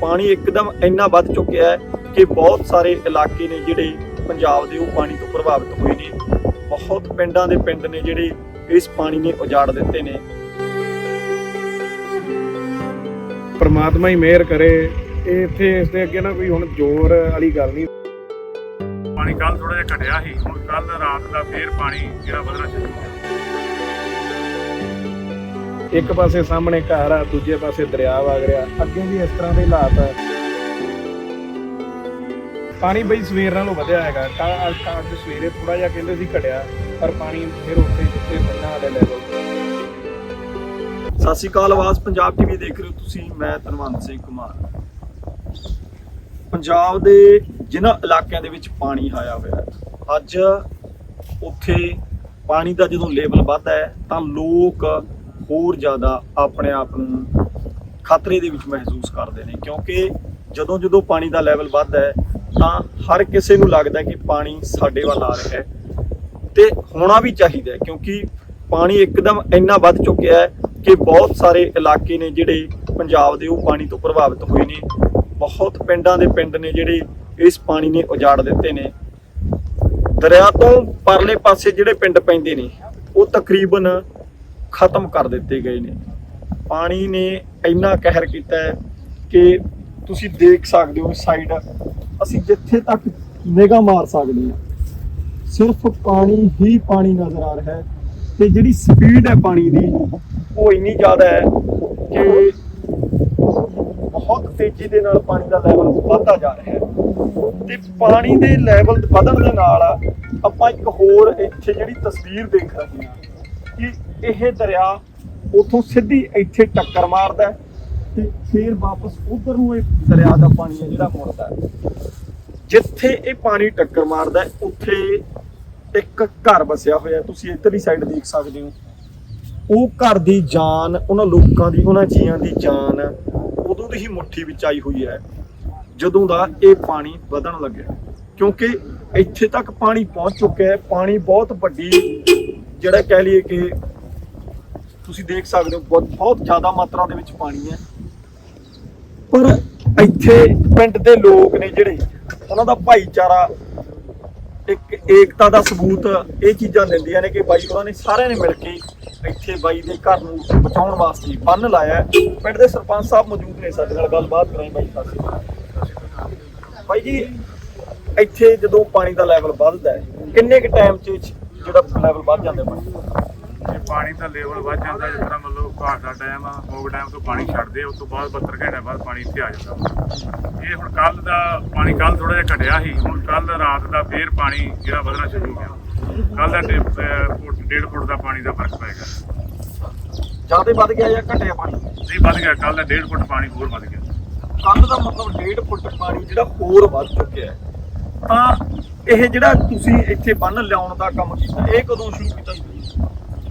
ਪਾਣੀ ਇੱਕਦਮ ਇੰਨਾ ਵੱਧ ਚੁੱਕਿਆ ਹੈ ਕਿ ਬਹੁਤ ਸਾਰੇ ਇਲਾਕੇ ਨੇ ਜਿਹੜੇ ਪੰਜਾਬ ਦੇ ਉਹ ਪਾਣੀ ਤੋਂ ਪ੍ਰਭਾਵਿਤ ਹੋਏ ਨੇ। ਬਹੁਤ ਪਿੰਡਾਂ ਦੇ ਪਿੰਡ ਨੇ ਜਿਹੜੇ ਇਸ ਪਾਣੀ ਨੇ ਉਜਾੜ ਦਿੱਤੇ ਨੇ। ਪਰਮਾਤਮਾ ਹੀ ਮਿਹਰ ਕਰੇ। ਇਹ ਇੱਥੇ ਇਸ ਦੇ ਅੱਗੇ ਨਾ ਕੋਈ ਹੁਣ ਜ਼ੋਰ ਵਾਲੀ ਗੱਲ ਨਹੀਂ। ਪਾਣੀ ਕੱਲ ਥੋੜਾ ਜਿਹਾ ਘਟਿਆ ਸੀ। ਹੁਣ ਕੱਲ ਰਾਤ ਦਾ ਫੇਰ ਪਾਣੀ ਜਿਹੜਾ ਵਧਣਾ ਸ਼ੁਰੂ ਹੋ ਗਿਆ। ਇੱਕ ਪਾਸੇ ਸਾਹਮਣੇ ਘਰ ਆ, ਦੂਜੇ ਪਾਸੇ ਦਰਿਆ ਵਗ ਰਿਹਾ। ਅੱਗੇ ਵੀ ਇਸ ਤਰ੍ਹਾਂ ਦੇ ਹਾਲਾਤ ਆ। ਪਾਣੀ ਬਈ ਸਵੇਰ ਨਾਲੋਂ ਵਧਿਆ ਹੈਗਾ। ਕੱਲ ਅੱਜ ਸਵੇਰੇ ਥੋੜਾ ਜਿਹਾ ਕਹਿੰਦੇ ਸੀ ਘਟਿਆ, ਪਰ ਪਾਣੀ ਫਿਰ ਉੱਥੇ ਜਿੱਥੇ ਪਹਿਲਾਂ ਵਾਲੇ ਲੈਵਲ ਸਤਿ ਸ਼੍ਰੀ ਅਕਾਲ, ਆਵਾਜ਼ ਪੰਜਾਬ ਟੀਵੀ ਦੇਖ ਰਹੇ ਹੋ ਤੁਸੀਂ। ਮੈਂ ਧਨਵੰਤ ਸਿੰਘ ਕੁਮਾਰ। ਪੰਜਾਬ ਦੇ ਜਿਨ੍ਹਾਂ ਇਲਾਕਿਆਂ ਦੇ ਵਿੱਚ ਪਾਣੀ ਆਇਆ ਹੋਇਆ ਅੱਜ ਉੱਥੇ ਪਾਣੀ ਦਾ ਜਦੋਂ ਲੈਵਲ ਵੱਧਦਾ ਹੈ, ਤਾਂ ਲੋਕ ਹੋਰ ਜ਼ਿਆਦਾ ਆਪਣੇ ਆਪ ਨੂੰ ਖਤਰੇ ਦੇ ਵਿੱਚ ਮਹਿਸੂਸ ਕਰਦੇ ਨੇ, ਕਿਉਂਕਿ ਜਦੋਂ ਜਦੋਂ ਪਾਣੀ ਦਾ ਲੈਵਲ ਵੱਧਦਾ ਹੈ, ਤਾਂ ਹਰ ਕਿਸੇ ਨੂੰ ਲੱਗਦਾ ਕਿ ਪਾਣੀ ਸਾਡੇ ਵੱਲ ਆ ਰਿਹਾ ਹੈ। ਤੇ ਹੋਣਾ ਵੀ ਚਾਹੀਦਾ ਹੈ, ਕਿਉਂਕਿ ਪਾਣੀ ਇੱਕਦਮ ਇੰਨਾ ਵੱਧ ਚੁੱਕਿਆ ਹੈ ਕਿ ਬਹੁਤ ਸਾਰੇ ਇਲਾਕੇ ਨੇ ਜਿਹੜੇ ਪੰਜਾਬ ਦੇ ਉਹ ਪਾਣੀ ਤੋਂ ਪ੍ਰਭਾਵਿਤ ਹੋਏ ਨੇ। ਬਹੁਤ ਪਿੰਡਾਂ ਦੇ ਪਿੰਡ ਨੇ ਜਿਹੜੇ ਇਸ ਪਾਣੀ ਨੇ ਉਜਾੜ ਦਿੱਤੇ ਨੇ। ਦਰਿਆ ਤੋਂ ਪਰਲੇ ਪਾਸੇ ਜਿਹੜੇ ਪਿੰਡ ਪੈਂਦੇ ਨੇ, ਉਹ ਤਕਰੀਬਨ ਖਤਮ ਕਰ ਦਿੱਤੇ ਗਏ ਨੇ। ਪਾਣੀ ਨੇ ਇੰਨਾ ਕਹਿਰ ਕੀਤਾ ਹੈ ਕਿ ਤੁਸੀਂ ਦੇਖ ਸਕਦੇ ਹੋ ਸਾਈਡ। ਅਸੀਂ ਜਿੱਥੇ ਤੱਕ ਨਿਗਾਹ ਮਾਰ ਸਕਦੇ ਹਾਂ, ਸਿਰਫ ਪਾਣੀ ਹੀ ਪਾਣੀ ਨਜ਼ਰ ਆ ਰਿਹਾ ਹੈ ਤੇ ਜਿਹੜੀ ਸਪੀਡ ਹੈ ਪਾਣੀ ਦੀ, ਉਹ ਇੰਨੀ ਜ਼ਿਆਦਾ ਹੈ ਕਿ ਬਹੁਤ ਤੇਜ਼ੀ ਦੇ ਨਾਲ ਪਾਣੀ ਦਾ ਲੈਵਲ ਵੱਧਦਾ ਜਾ ਰਿਹਾ ਹੈ। ਤੇ ਪਾਣੀ ਦੇ ਲੈਵਲ ਵਧਣ ਦੇ ਨਾਲ ਆਪਾਂ ਇੱਕ ਹੋਰ ਇੱਥੇ ਜਿਹੜੀ ਤਸਵੀਰ ਦੇਖ ਰਹੇ ਹਾਂ ਕਿ ਇਹ ਦਰਿਆ ਉਥੋਂ ਸਿੱਧੀ ਇੱਥੇ ਟੱਕਰ ਮਾਰਦਾ ਤੇ ਫਿਰ ਵਾਪਸ ਉਧਰ ਨੂੰ ਇਹ ਦਰਿਆ ਦਾ ਪਾਣੀ ਹੈ ਜਿਹੜਾ ਮੁੜਦਾ ਜਿੱਥੇ ਇਹ ਪਾਣੀ ਟੱਕਰ ਮਾਰਦਾ ਉੱਥੇ ਇੱਕ ਘਰ ਵਸਿਆ ਹੋਇਆ ਤੁਸੀਂ ਇੱਧਰਲੀ ਸਾਈਡ ਦੇਖ ਸਕਦੇ ਹੋ। ਉਹ ਘਰ ਦੀ ਜਾਨ, ਉਹਨਾਂ ਲੋਕਾਂ ਦੀ, ਉਹਨਾਂ ਜੀਆਂ ਦੀ ਜਾਨ ਉਦੋਂ ਦੀ ਹੀ ਮੁੱਠੀ ਵਿੱਚ ਆਈ ਹੋਈ ਹੈ, ਜਦੋਂ ਦਾ ਇਹ ਪਾਣੀ ਵਧਣ ਲੱਗਿਆ ਕਿਉਂਕਿ ਇੱਥੇ ਤੱਕ ਪਾਣੀ ਪਹੁੰਚ ਚੁੱਕਿਆ ਹੈ। ਪਾਣੀ ਬਹੁਤ ਵੱਡੀ ਜਿਹੜਾ ਕਹਿ ਲਈਏ ਕਿ ਤੁਸੀਂ ਦੇਖ ਸਕਦੇ ਹੋ, ਬਹੁਤ ਬਹੁਤ ਜ਼ਿਆਦਾ ਮਾਤਰਾ ਦੇ ਵਿੱਚ ਪਾਣੀ ਹੈ। ਪਰ ਇੱਥੇ ਪਿੰਡ ਦੇ ਲੋਕ ਨੇ ਜਿਹੜੇ, ਉਹਨਾਂ ਦਾ ਭਾਈਚਾਰਾ ਇੱਕ ਏਕਤਾ ਦਾ ਸਬੂਤ ਇਹ ਚੀਜ਼ਾਂ ਦਿੰਦੀਆਂ ਨੇ ਕਿ ਬਾਈ ਉਹਨਾਂ ਨੇ ਸਾਰਿਆਂ ਨੇ ਮਿਲ ਕੇ ਇੱਥੇ ਬਾਈ ਦੇ ਘਰ ਨੂੰ ਬਚਾਉਣ ਵਾਸਤੇ ਬੰਨ ਲਾਇਆ ਪਿੰਡ ਦੇ ਸਰਪੰਚ ਸਾਹਿਬ ਮੌਜੂਦ ਨੇ ਸਾਡੇ ਨਾਲ, ਗੱਲਬਾਤ ਕਰਾਈ ਬਾਈ ਸਾਹਿਬ ਬਾਈ ਜੀ, ਇੱਥੇ ਜਦੋਂ ਪਾਣੀ ਦਾ ਲੈਵਲ ਵੱਧਦਾ ਹੈ, ਕਿੰਨੇ ਕੁ ਟਾਈਮ 'ਚ ਜਿਹੜਾ ਲੈਵਲ ਵੱਧ ਜਾਂਦਾ ਪਾਣੀ? ਜੇ ਪਾਣੀ ਦਾ ਲੈਵਲ ਵੱਧ ਜਾਂਦਾ ਜਿਸ ਤਰ੍ਹਾਂ ਮਤਲਬ ਘਾਟ ਦਾ ਟਾਈਮ ਆ ਮੋਗ ਡੈਮ ਤੋਂ ਪਾਣੀ ਛੱਡਦੇ ਉਸ ਤੋਂ ਬਾਅਦ 72 ਘੰਟੇ ਬਾਅਦ ਪਾਣੀ ਇੱਥੇ ਆ ਜਾਂਦਾ। ਇਹ ਹੁਣ ਕੱਲ ਦਾ ਪਾਣੀ ਕੱਲ ਥੋੜਾ ਜਿਹਾ ਘਟਿਆ ਸੀ ਹੁਣ ਕੱਲ ਰਾਤ ਦਾ ਫੇਰ ਪਾਣੀ ਜਿਹੜਾ ਵਧਣਾ ਸ਼ੁਰੂ ਹੋ ਗਿਆ। ਕੱਲ ਦਾ ਡੇ- ਅਹ ਫੁੱਟ ਡੇਢ ਫੁੱਟ ਦਾ ਪਾਣੀ ਦਾ ਫ਼ਰਕ ਪੈ ਗਿਆ। ਜ਼ਿਆਦਾ ਵੱਧ ਗਿਆ ਜਾਂ ਘਟਿਆ ਪਾਣੀ? ਨਹੀਂ ਵੱਧ ਗਿਆ ਕੱਲ ਦਾ ਡੇਢ ਫੁੱਟ ਪਾਣੀ ਹੋਰ ਵੱਧ ਗਿਆ। ਕੰਧ ਦਾ ਮਤਲਬ 1.5 ਫੁੱਟ ਪਾਣੀ ਜਿਹੜਾ ਹੋਰ ਵੱਧ ਚੁੱਕਿਆ ਤਾਂ ਇਹ ਜਿਹੜਾ ਤੁਸੀਂ ਇੱਥੇ ਬੰਨ ਲਿਆਉਣ ਦਾ ਕੰਮ ਕੀਤਾ ਇਹ ਕਦੋਂ ਸ਼ੁਰੂ ਕੀਤਾ ਸੀ?